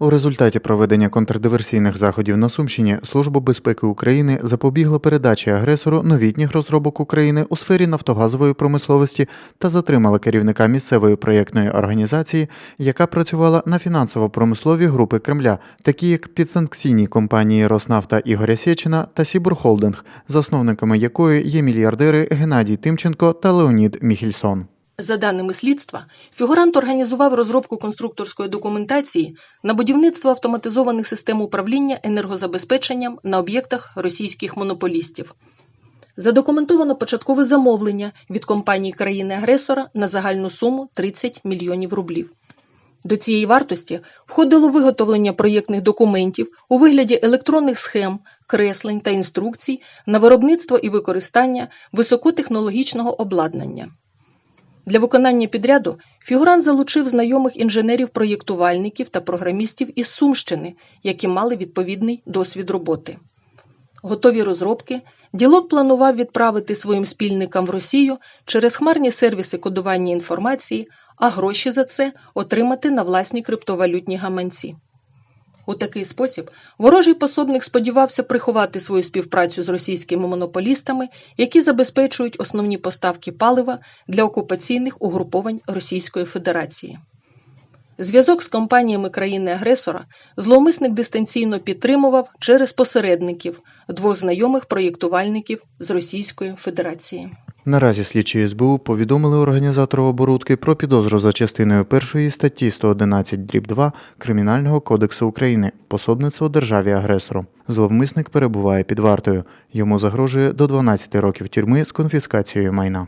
У результаті проведення контрдиверсійних заходів на Сумщині Служба безпеки України запобігла передачі агресору новітніх розробок України у сфері нафтогазової промисловості та затримала керівника місцевої проєктної організації, яка працювала на фінансово-промислові групи Кремля, такі як підсанкційні компанії Роснафта Ігоря Сєчина та Сібурхолдинг, засновниками якої є мільярдери Геннадій Тимченко та Леонід Міхільсон. За даними слідства, фігурант організував розробку конструкторської документації на будівництво автоматизованих систем управління енергозабезпеченням на об'єктах російських монополістів. Задокументовано початкове замовлення від компанії країни-агресора на загальну суму 30 мільйонів рублів. До цієї вартості входило виготовлення проєктних документів у вигляді електронних схем, креслень та інструкцій на виробництво і використання високотехнологічного обладнання. Для виконання підряду фігурант залучив знайомих інженерів-проєктувальників та програмістів із Сумщини, які мали відповідний досвід роботи. Готові розробки ділок планував відправити своїм спільникам в Росію через хмарні сервіси кодування інформації, а гроші за це отримати на власні криптовалютні гаманці. У такий спосіб ворожий пособник сподівався приховати свою співпрацю з російськими монополістами, які забезпечують основні поставки палива для окупаційних угруповань Російської Федерації. Зв'язок з компаніями країни-агресора зловмисник дистанційно підтримував через посередників двох знайомих проєктувальників з Російської Федерації. Наразі слідчі СБУ повідомили організатору оборудки про підозру за частиною першої статті 111 дріб 2 Кримінального кодексу України пособництво державі агресору. Зловмисник перебуває під вартою. Йому загрожує до 12 років тюрми з конфіскацією майна.